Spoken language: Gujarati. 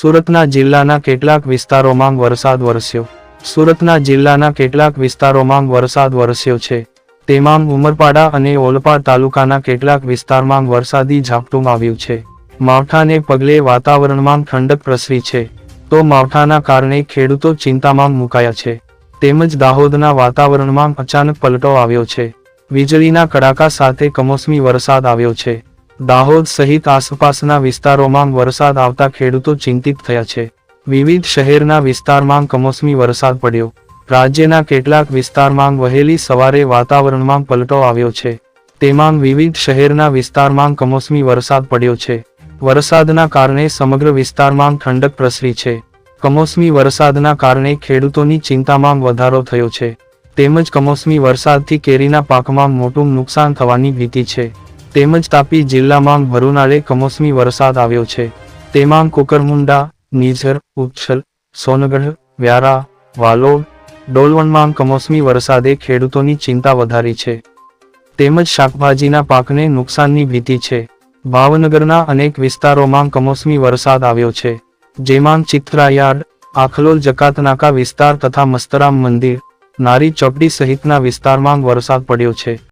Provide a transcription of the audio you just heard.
સુરતના જિલ્લાના કેટલાક વિસ્તારોમાં વરસાદ વરસ્યો. સુરતના જિલ્લાના કેટલાક વિસ્તારોમાં વરસાદ વરસ્યો છે. તેમાં ઉમરપાડા અને ઓલપાડ તાલુકાના કેટલાક વિસ્તારમાં વરસાદી ઝાપટું આવ્યું છે. માવઠાને પગલે વાતાવરણમાં ઠંડક પ્રસરી છે. તો માવઠાના કારણે ખેડૂતો ચિંતામાં મુકાયા છે. તેમજ દાહોદના વાતાવરણમાં અચાનક પલટો આવ્યો છે. વીજળીના કડાકા સાથે કમોસમી વરસાદ આવ્યો છે. દાહોદ સહિત આસપાસના વિસ્તારોમાં વરસાદ આવતા ખેડૂતો ચિંતિત થયા છે. વિવિધ શહેરના વિસ્તારમાં કમોસમી વરસાદ પડ્યો. રાજ્યના કેટલાક વિસ્તારમાં વહેલી સવારે વાતાવરણમાં પલટો આવ્યો છે. તેમાં વિવિધ શહેરના વિસ્તારમાં કમોસમી વરસાદ પડ્યો છે. વરસાદના કારણે સમગ્ર વિસ્તારમાં ઠંડક પ્રસરી છે. કમોસમી વરસાદના કારણે ખેડૂતોની ચિંતામાં વધારો થયો છે. તેમજ કમોસમી વરસાદથી કેરીના પાકમાં મોટું નુકસાન થવાની ભીતિ છે. તેમજ તાપી જિલ્લામાં વરુનાળે કમોસમી વરસાદ આવ્યો છે. તેમાં કુકરમુંડા, નીઝર ઉચ્છલ સોનગઢ, વ્યારા, વાલોડ ડોલવણમાં કમોસમી વરસાદે ખેડૂતોની ચિંતા વધારી છે. તેમજ શાકભાજીના પાકને નુકસાનની ભીતિ છે. ભાવનગરના અનેક વિસ્તારોમાં કમોસમી વરસાદ આવ્યો છે. જેમાં ચિત્રાયાર્ડ, આખલોલ જકાતનાકા વિસ્તાર તથા મસ્તરામ મંદિર, નારી ચોપડી સહિતના વિસ્તારમાં વરસાદ પડ્યો છે.